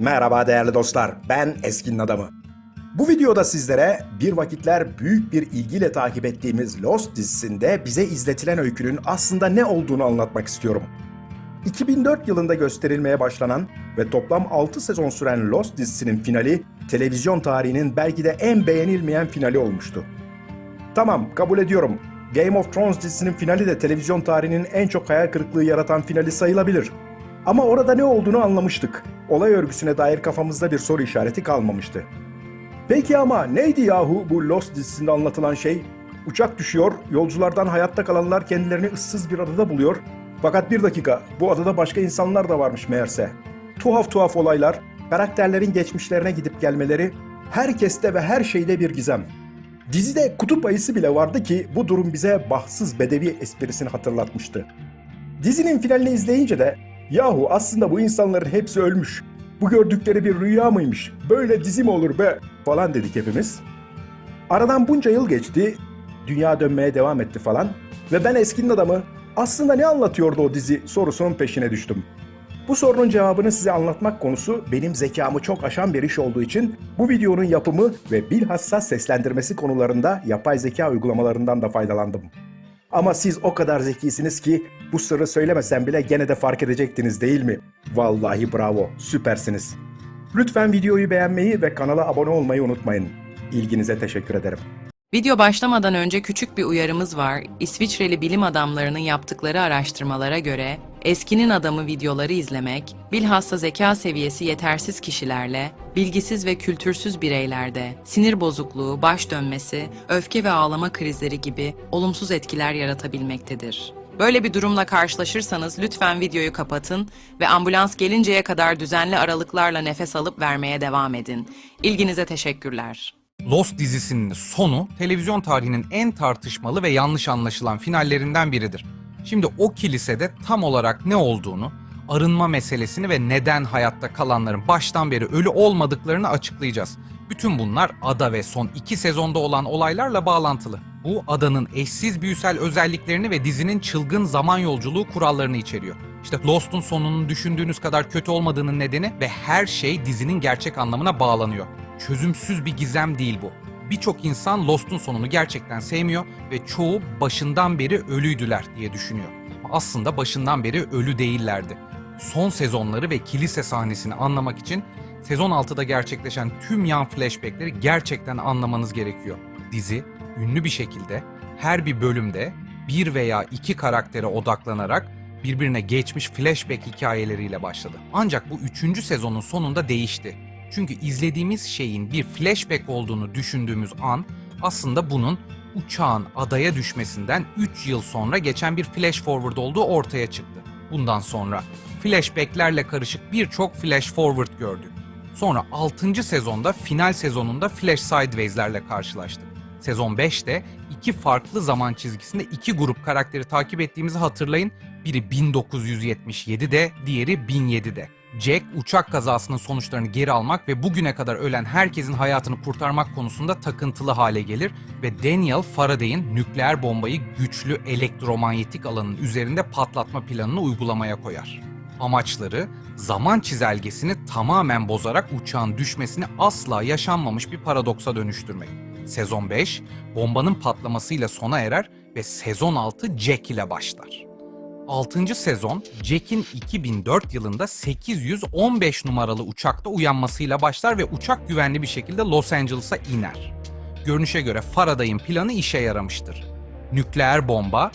Merhaba değerli dostlar, ben Eskinin Adamı. Bu videoda sizlere bir vakitler büyük bir ilgiyle takip ettiğimiz Lost dizisinde bize izletilen öykünün aslında ne olduğunu anlatmak istiyorum. 2004 yılında gösterilmeye başlanan ve toplam 6 sezon süren Lost dizisinin finali, televizyon tarihinin belki de en beğenilmeyen finali olmuştu. Tamam, kabul ediyorum. Game of Thrones dizisinin finali de televizyon tarihinin en çok hayal kırıklığı yaratan finali sayılabilir. Ama orada ne olduğunu anlamıştık. Olay örgüsüne dair kafamızda bir soru işareti kalmamıştı. Peki ama neydi yahu bu Lost dizisinde anlatılan şey? Uçak düşüyor, yolculardan hayatta kalanlar kendilerini ıssız bir adada buluyor. Fakat bir dakika, bu adada başka insanlar da varmış meğerse. Tuhaf tuhaf olaylar, karakterlerin geçmişlerine gidip gelmeleri, herkeste ve her şeyde bir gizem. Dizide kutup ayısı bile vardı ki bu durum bize bahtsız bedevi esprisini hatırlatmıştı. Dizinin finalini izleyince de yahu aslında bu insanların hepsi ölmüş. Bu gördükleri bir rüya mıymış? Böyle dizi mi olur be? falan dedik hepimiz. Aradan bunca yıl geçti. Dünya dönmeye devam etti falan. Ve ben eskinin adamı aslında ne anlatıyordu o dizi sorusunun peşine düştüm. Bu sorunun cevabını size anlatmak konusu benim zekamı çok aşan bir iş olduğu için bu videonun yapımı ve bilhassa seslendirmesi konularında yapay zeka uygulamalarından da faydalandım. Ama siz o kadar zekisiniz ki bu sırrı söylemesem bile gene de fark edecektiniz değil mi? Vallahi bravo, süpersiniz. Lütfen videoyu beğenmeyi ve kanala abone olmayı unutmayın. İlginize teşekkür ederim. Video başlamadan önce küçük bir uyarımız var. İsviçreli bilim adamlarının yaptıkları araştırmalara göre eskinin adamı videoları izlemek, bilhassa zeka seviyesi yetersiz kişilerle, bilgisiz ve kültürsüz bireylerde sinir bozukluğu, baş dönmesi, öfke ve ağlama krizleri gibi olumsuz etkiler yaratabilmektedir. Böyle bir durumla karşılaşırsanız lütfen videoyu kapatın ve ambulans gelinceye kadar düzenli aralıklarla nefes alıp vermeye devam edin. İlginize teşekkürler. Lost dizisinin sonu televizyon tarihinin en tartışmalı ve yanlış anlaşılan finallerinden biridir. Şimdi o kilisede tam olarak ne olduğunu, arınma meselesini ve neden hayatta kalanların baştan beri ölü olmadıklarını açıklayacağız. Bütün bunlar ada ve son iki sezonda olan olaylarla bağlantılı. Bu adanın eşsiz büyüsel özelliklerini ve dizinin çılgın zaman yolculuğu kurallarını içeriyor. İşte Lost'un sonunun düşündüğünüz kadar kötü olmadığının nedeni ve her şey dizinin gerçek anlamına bağlanıyor. Çözümsüz bir gizem değil bu. Birçok insan Lost'un sonunu gerçekten sevmiyor ve çoğu başından beri ölüydüler diye düşünüyor. Aslında başından beri ölü değillerdi. Son sezonları ve kilise sahnesini anlamak için sezon 6'da gerçekleşen tüm yan flashbackleri gerçekten anlamanız gerekiyor. Dizi ünlü bir şekilde her bir bölümde bir veya iki karaktere odaklanarak birbirine geçmiş flashback hikayeleriyle başladı. Ancak bu üçüncü sezonun sonunda değişti. Çünkü izlediğimiz şeyin bir flashback olduğunu düşündüğümüz an aslında bunun uçağın adaya düşmesinden 3 yıl sonra geçen bir flash forward olduğu ortaya çıktı. Bundan sonra flashbacklerle karışık birçok flash forward gördük. Sonra 6. sezonda final sezonunda flash sideways'lerle karşılaştık. Sezon 5'te iki farklı zaman çizgisinde iki grup karakteri takip ettiğimizi hatırlayın. Biri 1977'de, diğeri 1007'de. Jack uçak kazasının sonuçlarını geri almak ve bugüne kadar ölen herkesin hayatını kurtarmak konusunda takıntılı hale gelir ve Daniel Faraday'in nükleer bombayı güçlü elektromanyetik alanın üzerinde patlatma planını uygulamaya koyar. Amaçları zaman çizelgesini tamamen bozarak uçağın düşmesini asla yaşanmamış bir paradoksa dönüştürmek. Sezon 5 bombanın patlamasıyla sona erer ve sezon 6 Jack ile başlar. 6. sezon Jack'in 2004 yılında 815 numaralı uçakta uyanmasıyla başlar ve uçak güvenli bir şekilde Los Angeles'a iner. Görünüşe göre Faraday'ın planı işe yaramıştır. Nükleer bomba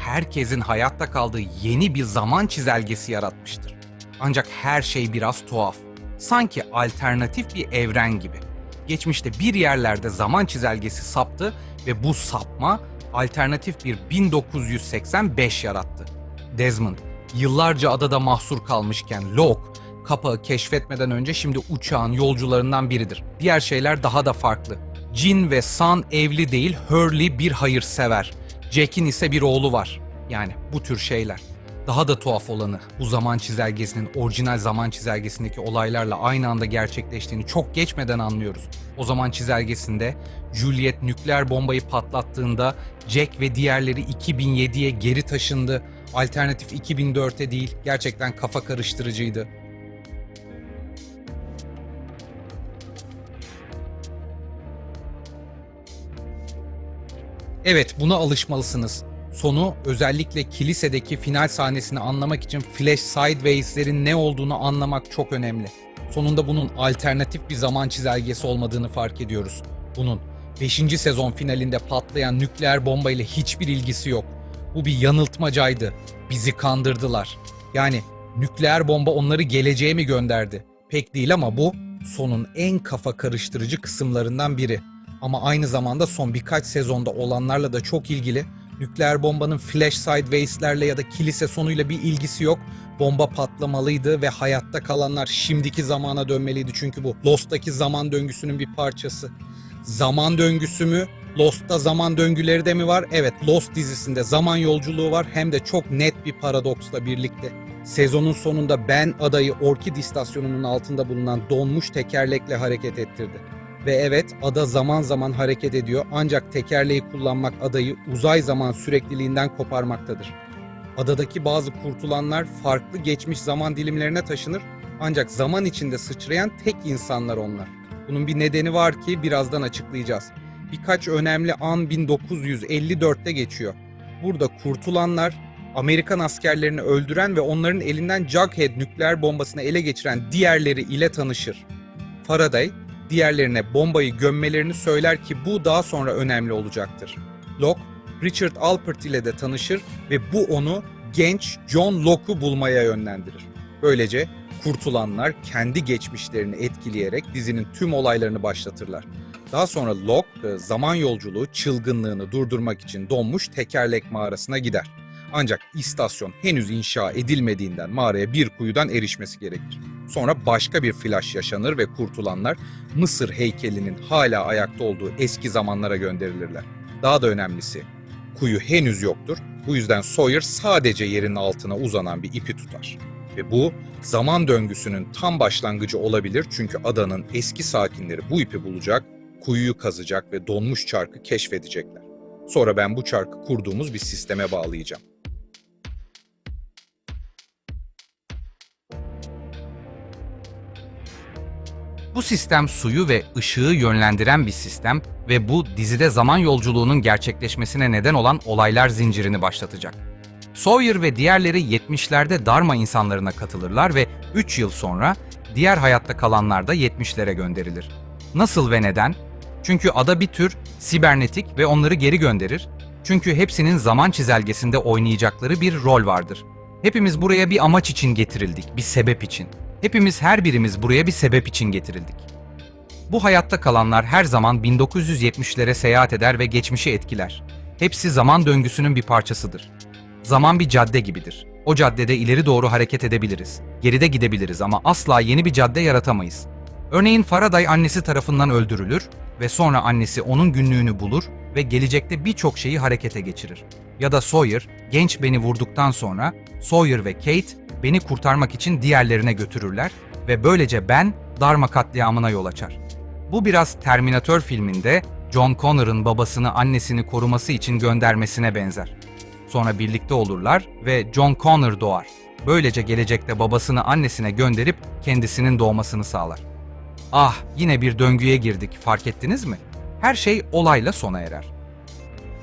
herkesin hayatta kaldığı yeni bir zaman çizelgesi yaratmıştır. Ancak her şey biraz tuhaf. Sanki alternatif bir evren gibi. Geçmişte bir yerlerde zaman çizelgesi saptı ve bu sapma alternatif bir 1985 yarattı. Desmond yıllarca adada mahsur kalmışken Locke kapağı keşfetmeden önce şimdi uçağın yolcularından biridir. Diğer şeyler daha da farklı. Jin ve San evli değil, Hurley bir hayırsever. Jack'in ise bir oğlu var. Yani bu tür şeyler. Daha da tuhaf olanı bu zaman çizelgesinin orijinal zaman çizelgesindeki olaylarla aynı anda gerçekleştiğini çok geçmeden anlıyoruz. O zaman çizelgesinde Juliet nükleer bombayı patlattığında Jack ve diğerleri 2007'ye geri taşındı. Alternatif 2004'e değil, gerçekten kafa karıştırıcıydı. Evet, buna alışmalısınız. Sonu özellikle kilisedeki final sahnesini anlamak için Flash Sideways'lerin ne olduğunu anlamak çok önemli. Sonunda bunun alternatif bir zaman çizelgesi olmadığını fark ediyoruz. Bunun 5. sezon finalinde patlayan nükleer bomba ile hiçbir ilgisi yok. Bu bir yanıltmacaydı. Bizi kandırdılar. Yani nükleer bomba onları geleceğe mi gönderdi? Pek değil ama bu sonun en kafa karıştırıcı kısımlarından biri. Ama aynı zamanda son birkaç sezonda olanlarla da çok ilgili. Nükleer bombanın flash sideways'lerle ya da kilise sonuyla bir ilgisi yok. Bomba patlamalıydı ve hayatta kalanlar şimdiki zamana dönmeliydi çünkü bu Lost'taki zaman döngüsünün bir parçası. Zaman döngüsü mü? Lost'ta zaman döngüleri de mi var? Evet, Lost dizisinde zaman yolculuğu var hem de çok net bir paradoksla birlikte. Sezonun sonunda Ben adayı Orkid istasyonunun altında bulunan donmuş tekerlekle hareket ettirdi. Ve evet ada zaman zaman hareket ediyor ancak tekerleği kullanmak adayı uzay zaman sürekliliğinden koparmaktadır. Adadaki bazı kurtulanlar farklı geçmiş zaman dilimlerine taşınır ancak zaman içinde sıçrayan tek insanlar onlar. Bunun bir nedeni var ki birazdan açıklayacağız. Birkaç önemli an 1954'te geçiyor. Burada kurtulanlar Amerikan askerlerini öldüren ve onların elinden Jughead nükleer bombasını ele geçiren diğerleri ile tanışır. Faraday diğerlerine bombayı gömmelerini söyler ki bu daha sonra önemli olacaktır. Locke, Richard Alpert ile de tanışır ve bu onu genç John Locke'u bulmaya yönlendirir. Böylece kurtulanlar kendi geçmişlerini etkileyerek dizinin tüm olaylarını başlatırlar. Daha sonra Locke e, zaman yolculuğu çılgınlığını durdurmak için donmuş tekerlek mağarasına gider. Ancak istasyon henüz inşa edilmediğinden mağaraya bir kuyudan erişmesi gerekir. Sonra başka bir flash yaşanır ve kurtulanlar Mısır heykelinin hala ayakta olduğu eski zamanlara gönderilirler. Daha da önemlisi, kuyu henüz yoktur. Bu yüzden Sawyer sadece yerin altına uzanan bir ipi tutar. Ve bu zaman döngüsünün tam başlangıcı olabilir çünkü adanın eski sakinleri bu ipi bulacak, kuyuyu kazacak ve donmuş çarkı keşfedecekler. Sonra ben bu çarkı kurduğumuz bir sisteme bağlayacağım. Bu sistem suyu ve ışığı yönlendiren bir sistem ve bu dizide zaman yolculuğunun gerçekleşmesine neden olan olaylar zincirini başlatacak. Sawyer ve diğerleri 70'lerde Dharma insanlarına katılırlar ve 3 yıl sonra diğer hayatta kalanlar da 70'lere gönderilir. Nasıl ve neden? Çünkü ada bir tür sibernetik ve onları geri gönderir. Çünkü hepsinin zaman çizelgesinde oynayacakları bir rol vardır. Hepimiz buraya bir amaç için getirildik, bir sebep için. Hepimiz her birimiz buraya bir sebep için getirildik. Bu hayatta kalanlar her zaman 1970'lere seyahat eder ve geçmişi etkiler. Hepsi zaman döngüsünün bir parçasıdır. Zaman bir cadde gibidir. O caddede ileri doğru hareket edebiliriz. Geride gidebiliriz ama asla yeni bir cadde yaratamayız. Örneğin Faraday annesi tarafından öldürülür ve sonra annesi onun günlüğünü bulur ve gelecekte birçok şeyi harekete geçirir. Ya da Sawyer, genç beni vurduktan sonra Sawyer ve Kate beni kurtarmak için diğerlerine götürürler ve böylece ben Dharma katliamına yol açar. Bu biraz Terminator filminde John Connor'ın babasını annesini koruması için göndermesine benzer. Sonra birlikte olurlar ve John Connor doğar. Böylece gelecekte babasını annesine gönderip kendisinin doğmasını sağlar. Ah, yine bir döngüye girdik, fark ettiniz mi? Her şey olayla sona erer.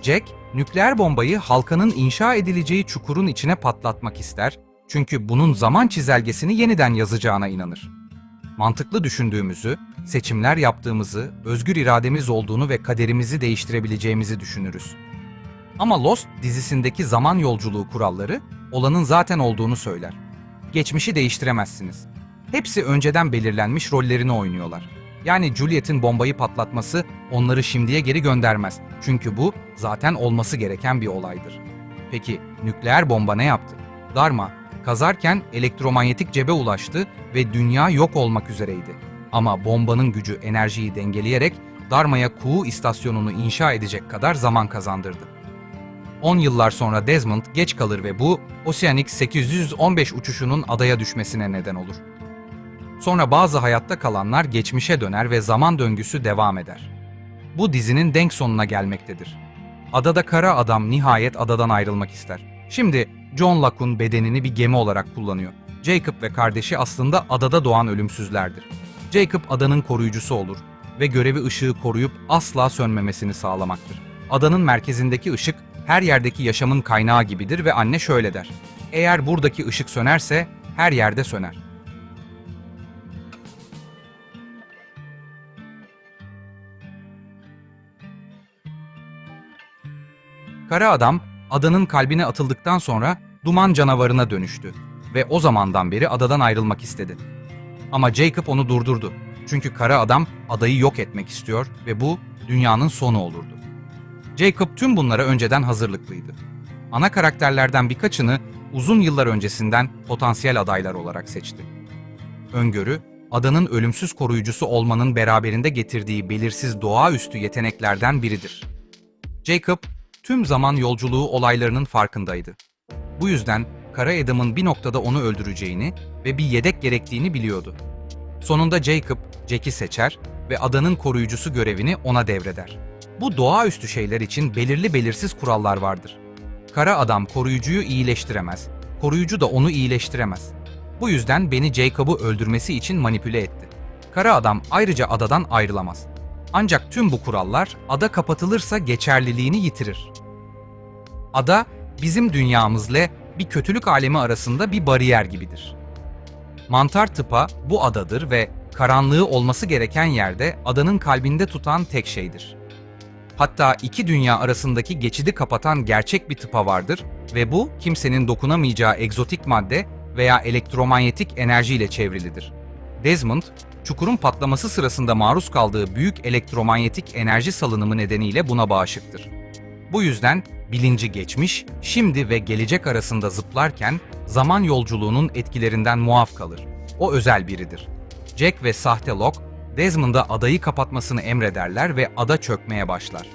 Jack, nükleer bombayı halkanın inşa edileceği çukurun içine patlatmak ister çünkü bunun zaman çizelgesini yeniden yazacağına inanır. Mantıklı düşündüğümüzü, seçimler yaptığımızı, özgür irademiz olduğunu ve kaderimizi değiştirebileceğimizi düşünürüz. Ama Lost dizisindeki zaman yolculuğu kuralları olanın zaten olduğunu söyler. Geçmişi değiştiremezsiniz. Hepsi önceden belirlenmiş rollerini oynuyorlar. Yani Juliet'in bombayı patlatması onları şimdiye geri göndermez. Çünkü bu zaten olması gereken bir olaydır. Peki nükleer bomba ne yaptı? Dharma kazarken elektromanyetik cebe ulaştı ve dünya yok olmak üzereydi. Ama bombanın gücü enerjiyi dengeleyerek Dharma'ya Kuğu istasyonunu inşa edecek kadar zaman kazandırdı. 10 yıllar sonra Desmond geç kalır ve bu Oceanic 815 uçuşunun adaya düşmesine neden olur. Sonra bazı hayatta kalanlar geçmişe döner ve zaman döngüsü devam eder. Bu dizinin denk sonuna gelmektedir. Adada kara adam nihayet adadan ayrılmak ister. Şimdi John Locke'un bedenini bir gemi olarak kullanıyor. Jacob ve kardeşi aslında adada doğan ölümsüzlerdir. Jacob adanın koruyucusu olur ve görevi ışığı koruyup asla sönmemesini sağlamaktır. adanın merkezindeki ışık her yerdeki yaşamın kaynağı gibidir ve anne şöyle der. Eğer buradaki ışık sönerse her yerde söner. Kara adam adanın kalbine atıldıktan sonra duman canavarına dönüştü ve o zamandan beri adadan ayrılmak istedi. Ama Jacob onu durdurdu. Çünkü kara adam adayı yok etmek istiyor ve bu dünyanın sonu olurdu. Jacob tüm bunlara önceden hazırlıklıydı. Ana karakterlerden birkaçını uzun yıllar öncesinden potansiyel adaylar olarak seçti. Öngörü, adanın ölümsüz koruyucusu olmanın beraberinde getirdiği belirsiz doğaüstü yeteneklerden biridir. Jacob, tüm zaman yolculuğu olaylarının farkındaydı. Bu yüzden Kara Adam'ın bir noktada onu öldüreceğini ve bir yedek gerektiğini biliyordu. Sonunda Jacob, Jack'i seçer ve adanın koruyucusu görevini ona devreder. Bu doğaüstü şeyler için belirli belirsiz kurallar vardır. Kara adam koruyucuyu iyileştiremez, koruyucu da onu iyileştiremez. Bu yüzden beni Jacob'u öldürmesi için manipüle etti. Kara adam ayrıca adadan ayrılamaz. Ancak tüm bu kurallar ada kapatılırsa geçerliliğini yitirir. Ada bizim dünyamızla bir kötülük alemi arasında bir bariyer gibidir. Mantar tıpa bu adadır ve karanlığı olması gereken yerde adanın kalbinde tutan tek şeydir. Hatta iki dünya arasındaki geçidi kapatan gerçek bir tıpa vardır ve bu kimsenin dokunamayacağı egzotik madde veya elektromanyetik enerjiyle çevrilidir. Desmond, çukurun patlaması sırasında maruz kaldığı büyük elektromanyetik enerji salınımı nedeniyle buna bağışıktır. Bu yüzden bilinci geçmiş, şimdi ve gelecek arasında zıplarken zaman yolculuğunun etkilerinden muaf kalır. O özel biridir. Jack ve sahte Locke, Desmond'a adayı kapatmasını emrederler ve ada çökmeye başlar.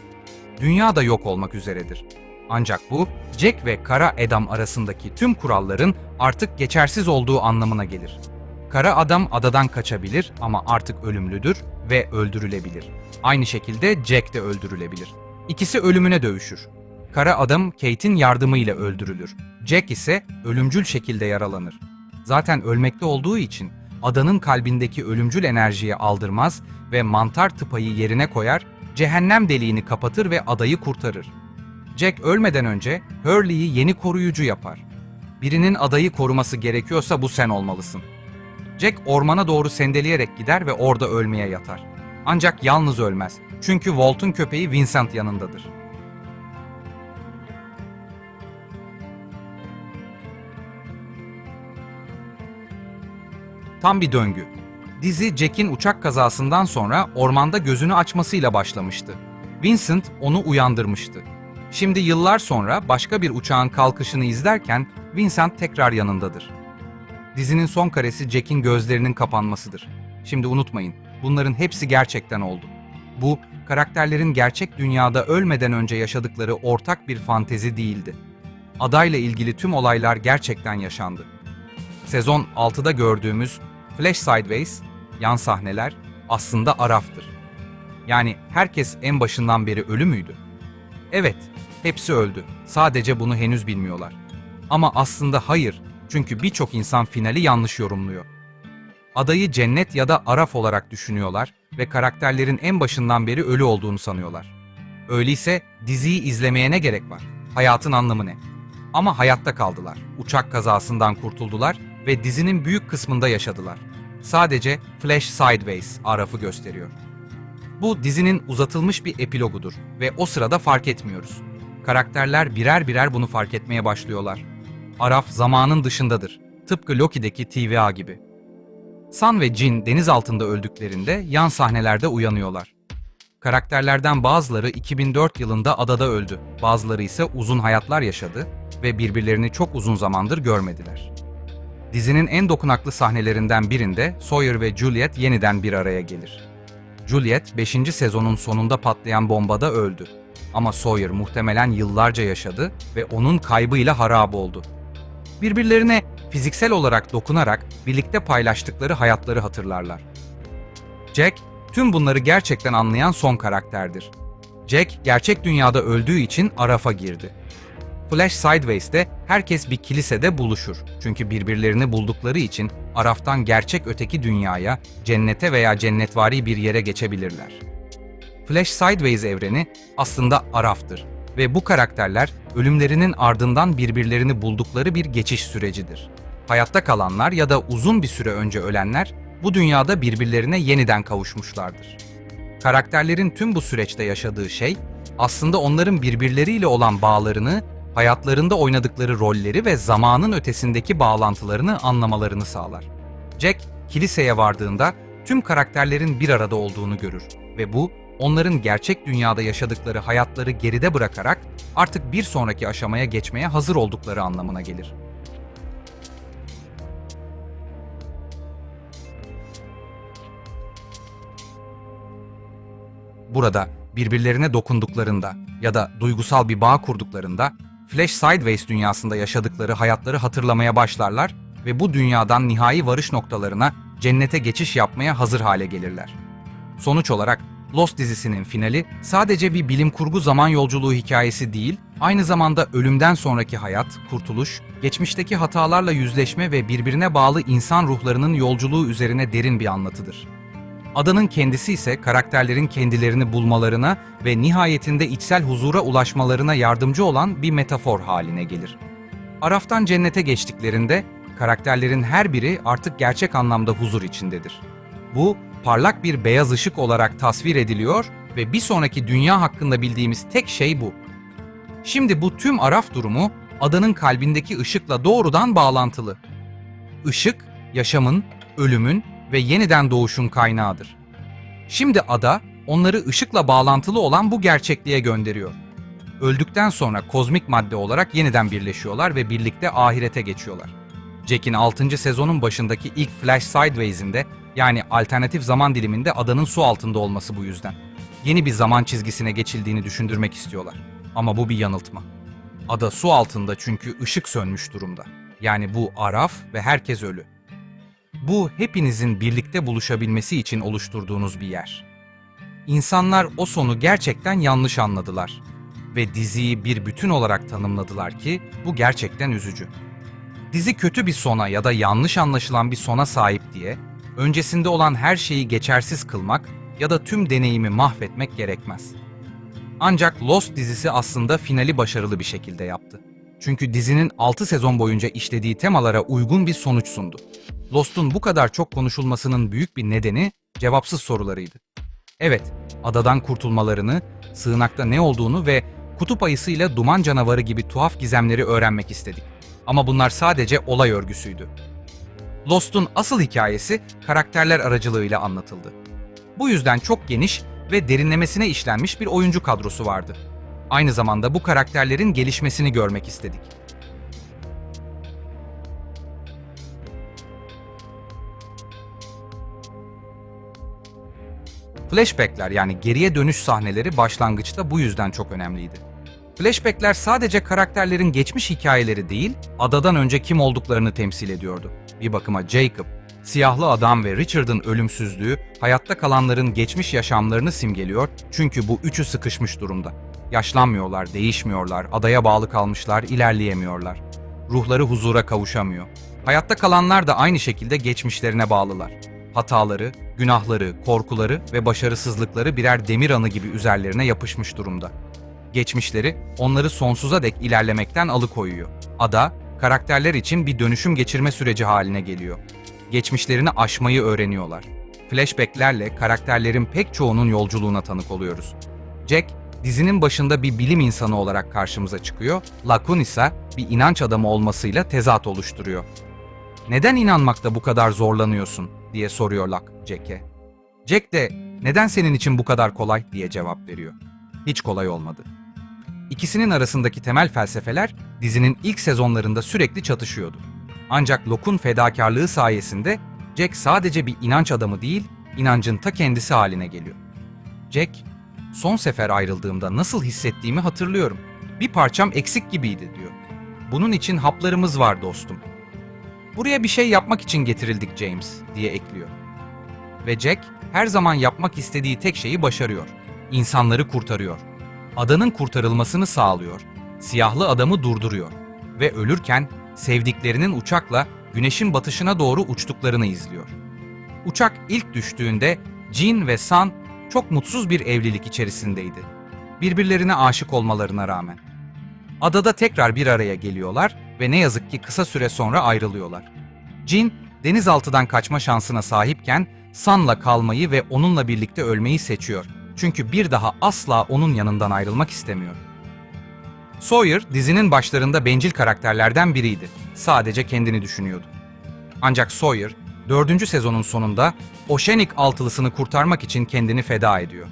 Dünya da yok olmak üzeredir. Ancak bu, Jack ve Kara Adam arasındaki tüm kuralların artık geçersiz olduğu anlamına gelir. Kara Adam adadan kaçabilir ama artık ölümlüdür ve öldürülebilir. Aynı şekilde Jack de öldürülebilir. İkisi ölümüne dövüşür. Kara Adam Kate'in yardımıyla öldürülür. Jack ise ölümcül şekilde yaralanır. Zaten ölmekte olduğu için adanın kalbindeki ölümcül enerjiyi aldırmaz ve mantar tıpayı yerine koyar, cehennem deliğini kapatır ve adayı kurtarır. Jack ölmeden önce Hurley'i yeni koruyucu yapar. Birinin adayı koruması gerekiyorsa bu sen olmalısın. Jack ormana doğru sendeleyerek gider ve orada ölmeye yatar. Ancak yalnız ölmez. Çünkü Walt'un köpeği Vincent yanındadır. Tam bir döngü. Dizi Jack'in uçak kazasından sonra ormanda gözünü açmasıyla başlamıştı. Vincent onu uyandırmıştı. Şimdi yıllar sonra başka bir uçağın kalkışını izlerken Vincent tekrar yanındadır. Dizinin son karesi Jack'in gözlerinin kapanmasıdır. Şimdi unutmayın, bunların hepsi gerçekten oldu. Bu, karakterlerin gerçek dünyada ölmeden önce yaşadıkları ortak bir fantezi değildi. Adayla ilgili tüm olaylar gerçekten yaşandı. Sezon 6'da gördüğümüz Flash Sideways, yan sahneler aslında Araf'tır. Yani herkes en başından beri ölü müydü? Evet, hepsi öldü. Sadece bunu henüz bilmiyorlar. Ama aslında hayır, çünkü birçok insan finali yanlış yorumluyor. Adayı cennet ya da araf olarak düşünüyorlar ve karakterlerin en başından beri ölü olduğunu sanıyorlar. Öyleyse diziyi izlemeye ne gerek var? Hayatın anlamı ne? Ama hayatta kaldılar. Uçak kazasından kurtuldular ve dizinin büyük kısmında yaşadılar. Sadece Flash Sideways Araf'ı gösteriyor. Bu dizinin uzatılmış bir epilogudur ve o sırada fark etmiyoruz. Karakterler birer birer bunu fark etmeye başlıyorlar. Araf zamanın dışındadır. Tıpkı Loki'deki TVA gibi. San ve Jin deniz altında öldüklerinde yan sahnelerde uyanıyorlar. Karakterlerden bazıları 2004 yılında adada öldü. Bazıları ise uzun hayatlar yaşadı ve birbirlerini çok uzun zamandır görmediler. Dizinin en dokunaklı sahnelerinden birinde Sawyer ve Juliet yeniden bir araya gelir. Juliet 5. sezonun sonunda patlayan bombada öldü. Ama Sawyer muhtemelen yıllarca yaşadı ve onun kaybıyla harap oldu. Birbirlerine fiziksel olarak dokunarak birlikte paylaştıkları hayatları hatırlarlar. Jack, tüm bunları gerçekten anlayan son karakterdir. Jack, gerçek dünyada öldüğü için Araf'a girdi. Flash Sideways'te herkes bir kilisede buluşur. Çünkü birbirlerini buldukları için Araf'tan gerçek öteki dünyaya, cennete veya cennetvari bir yere geçebilirler. Flash Sideways evreni aslında Araf'tır ve bu karakterler ölümlerinin ardından birbirlerini buldukları bir geçiş sürecidir. Hayatta kalanlar ya da uzun bir süre önce ölenler bu dünyada birbirlerine yeniden kavuşmuşlardır. Karakterlerin tüm bu süreçte yaşadığı şey aslında onların birbirleriyle olan bağlarını, hayatlarında oynadıkları rolleri ve zamanın ötesindeki bağlantılarını anlamalarını sağlar. Jack, kiliseye vardığında tüm karakterlerin bir arada olduğunu görür ve bu onların gerçek dünyada yaşadıkları hayatları geride bırakarak artık bir sonraki aşamaya geçmeye hazır oldukları anlamına gelir. Burada birbirlerine dokunduklarında ya da duygusal bir bağ kurduklarında Flash Sideways dünyasında yaşadıkları hayatları hatırlamaya başlarlar ve bu dünyadan nihai varış noktalarına cennete geçiş yapmaya hazır hale gelirler. Sonuç olarak Lost dizisinin finali sadece bir bilim kurgu zaman yolculuğu hikayesi değil, aynı zamanda ölümden sonraki hayat, kurtuluş, geçmişteki hatalarla yüzleşme ve birbirine bağlı insan ruhlarının yolculuğu üzerine derin bir anlatıdır. Adanın kendisi ise karakterlerin kendilerini bulmalarına ve nihayetinde içsel huzura ulaşmalarına yardımcı olan bir metafor haline gelir. Araf'tan cennete geçtiklerinde karakterlerin her biri artık gerçek anlamda huzur içindedir. Bu parlak bir beyaz ışık olarak tasvir ediliyor ve bir sonraki dünya hakkında bildiğimiz tek şey bu. Şimdi bu tüm Araf durumu adanın kalbindeki ışıkla doğrudan bağlantılı. Işık, yaşamın, ölümün ve yeniden doğuşun kaynağıdır. Şimdi ada onları ışıkla bağlantılı olan bu gerçekliğe gönderiyor. Öldükten sonra kozmik madde olarak yeniden birleşiyorlar ve birlikte ahirete geçiyorlar. Jack'in 6. sezonun başındaki ilk Flash Sideways'inde yani alternatif zaman diliminde adanın su altında olması bu yüzden. Yeni bir zaman çizgisine geçildiğini düşündürmek istiyorlar. Ama bu bir yanıltma. Ada su altında çünkü ışık sönmüş durumda. Yani bu Araf ve herkes ölü. Bu hepinizin birlikte buluşabilmesi için oluşturduğunuz bir yer. İnsanlar o sonu gerçekten yanlış anladılar ve diziyi bir bütün olarak tanımladılar ki bu gerçekten üzücü. Dizi kötü bir sona ya da yanlış anlaşılan bir sona sahip diye öncesinde olan her şeyi geçersiz kılmak ya da tüm deneyimi mahvetmek gerekmez. Ancak Lost dizisi aslında finali başarılı bir şekilde yaptı. Çünkü dizinin 6 sezon boyunca işlediği temalara uygun bir sonuç sundu. Lost'un bu kadar çok konuşulmasının büyük bir nedeni cevapsız sorularıydı. Evet, adadan kurtulmalarını, sığınakta ne olduğunu ve kutup ayısıyla duman canavarı gibi tuhaf gizemleri öğrenmek istedik. Ama bunlar sadece olay örgüsüydü. Lost'un asıl hikayesi karakterler aracılığıyla anlatıldı. Bu yüzden çok geniş ve derinlemesine işlenmiş bir oyuncu kadrosu vardı. Aynı zamanda bu karakterlerin gelişmesini görmek istedik. Flashbackler yani geriye dönüş sahneleri başlangıçta bu yüzden çok önemliydi. Flashbackler sadece karakterlerin geçmiş hikayeleri değil, adadan önce kim olduklarını temsil ediyordu. Bir bakıma Jacob, siyahlı adam ve Richard'ın ölümsüzlüğü hayatta kalanların geçmiş yaşamlarını simgeliyor çünkü bu üçü sıkışmış durumda. Yaşlanmıyorlar, değişmiyorlar, adaya bağlı kalmışlar, ilerleyemiyorlar. Ruhları huzura kavuşamıyor. Hayatta kalanlar da aynı şekilde geçmişlerine bağlılar. Hataları, günahları, korkuları ve başarısızlıkları birer demir anı gibi üzerlerine yapışmış durumda. Geçmişleri onları sonsuza dek ilerlemekten alıkoyuyor. Ada, karakterler için bir dönüşüm geçirme süreci haline geliyor. Geçmişlerini aşmayı öğreniyorlar. Flashbacklerle karakterlerin pek çoğunun yolculuğuna tanık oluyoruz. Jack, dizinin başında bir bilim insanı olarak karşımıza çıkıyor, Lakun ise bir inanç adamı olmasıyla tezat oluşturuyor. Neden inanmakta bu kadar zorlanıyorsun diye soruyor Lak Jack'e. Jack de neden senin için bu kadar kolay diye cevap veriyor. Hiç kolay olmadı. İkisinin arasındaki temel felsefeler dizinin ilk sezonlarında sürekli çatışıyordu. Ancak Locke'un fedakarlığı sayesinde Jack sadece bir inanç adamı değil, inancın ta kendisi haline geliyor. Jack, son sefer ayrıldığımda nasıl hissettiğimi hatırlıyorum. Bir parçam eksik gibiydi diyor. Bunun için haplarımız var dostum. Buraya bir şey yapmak için getirildik James diye ekliyor. Ve Jack her zaman yapmak istediği tek şeyi başarıyor. İnsanları kurtarıyor. Adanın kurtarılmasını sağlıyor. Siyahlı adamı durduruyor. Ve ölürken sevdiklerinin uçakla güneşin batışına doğru uçtuklarını izliyor. Uçak ilk düştüğünde Jean ve San çok mutsuz bir evlilik içerisindeydi. Birbirlerine aşık olmalarına rağmen. Adada tekrar bir araya geliyorlar ve ne yazık ki kısa süre sonra ayrılıyorlar. Jean, denizaltıdan kaçma şansına sahipken Sun'la kalmayı ve onunla birlikte ölmeyi seçiyor. Çünkü bir daha asla onun yanından ayrılmak istemiyor. Sawyer dizinin başlarında bencil karakterlerden biriydi. Sadece kendini düşünüyordu. Ancak Sawyer, dördüncü sezonun sonunda Oceanic altılısını kurtarmak için kendini feda ediyor.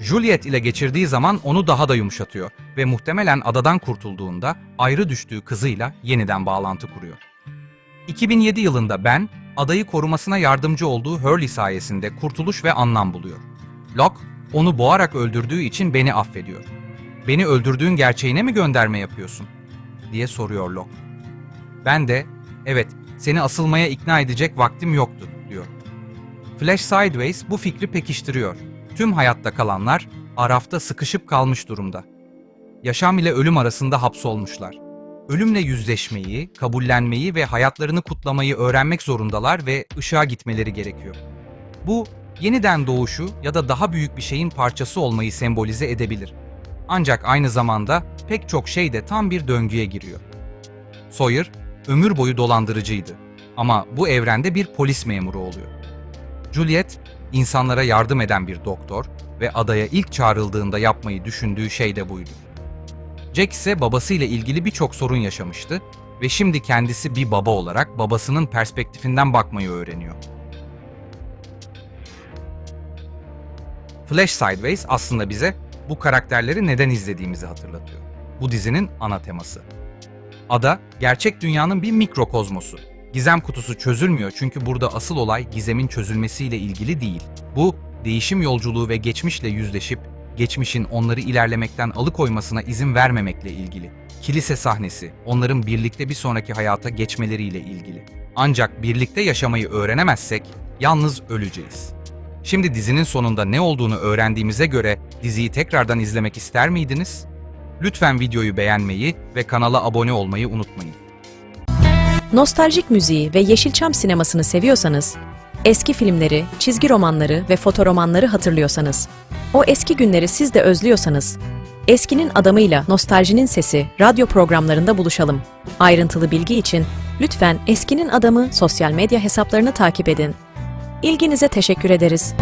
Juliet ile geçirdiği zaman onu daha da yumuşatıyor ve muhtemelen adadan kurtulduğunda ayrı düştüğü kızıyla yeniden bağlantı kuruyor. 2007 yılında Ben, adayı korumasına yardımcı olduğu Hurley sayesinde kurtuluş ve anlam buluyor. Locke, onu boğarak öldürdüğü için beni affediyor. Beni öldürdüğün gerçeğine mi gönderme yapıyorsun? diye soruyor Locke. Ben de, evet seni asılmaya ikna edecek vaktim yoktu diyor. Flash Sideways bu fikri pekiştiriyor. Tüm hayatta kalanlar arafta sıkışıp kalmış durumda. Yaşam ile ölüm arasında hapsolmuşlar. Ölümle yüzleşmeyi, kabullenmeyi ve hayatlarını kutlamayı öğrenmek zorundalar ve ışığa gitmeleri gerekiyor. Bu, yeniden doğuşu ya da daha büyük bir şeyin parçası olmayı sembolize edebilir. Ancak aynı zamanda pek çok şey de tam bir döngüye giriyor. Sawyer, ömür boyu dolandırıcıydı ama bu evrende bir polis memuru oluyor. Juliet, insanlara yardım eden bir doktor ve adaya ilk çağrıldığında yapmayı düşündüğü şey de buydu. Jack ise babasıyla ilgili birçok sorun yaşamıştı ve şimdi kendisi bir baba olarak babasının perspektifinden bakmayı öğreniyor. Flash Sideways aslında bize bu karakterleri neden izlediğimizi hatırlatıyor. Bu dizinin ana teması. Ada, gerçek dünyanın bir mikrokozmosu. Gizem kutusu çözülmüyor çünkü burada asıl olay gizemin çözülmesiyle ilgili değil. Bu, değişim yolculuğu ve geçmişle yüzleşip, geçmişin onları ilerlemekten alıkoymasına izin vermemekle ilgili. Kilise sahnesi, onların birlikte bir sonraki hayata geçmeleriyle ilgili. Ancak birlikte yaşamayı öğrenemezsek, yalnız öleceğiz. Şimdi dizinin sonunda ne olduğunu öğrendiğimize göre diziyi tekrardan izlemek ister miydiniz? Lütfen videoyu beğenmeyi ve kanala abone olmayı unutmayın. Nostaljik müziği ve Yeşilçam sinemasını seviyorsanız, eski filmleri, çizgi romanları ve fotoromanları hatırlıyorsanız, o eski günleri siz de özlüyorsanız, Eskinin Adamıyla Nostaljinin Sesi radyo programlarında buluşalım. Ayrıntılı bilgi için lütfen Eskinin Adamı sosyal medya hesaplarını takip edin. İlginize teşekkür ederiz.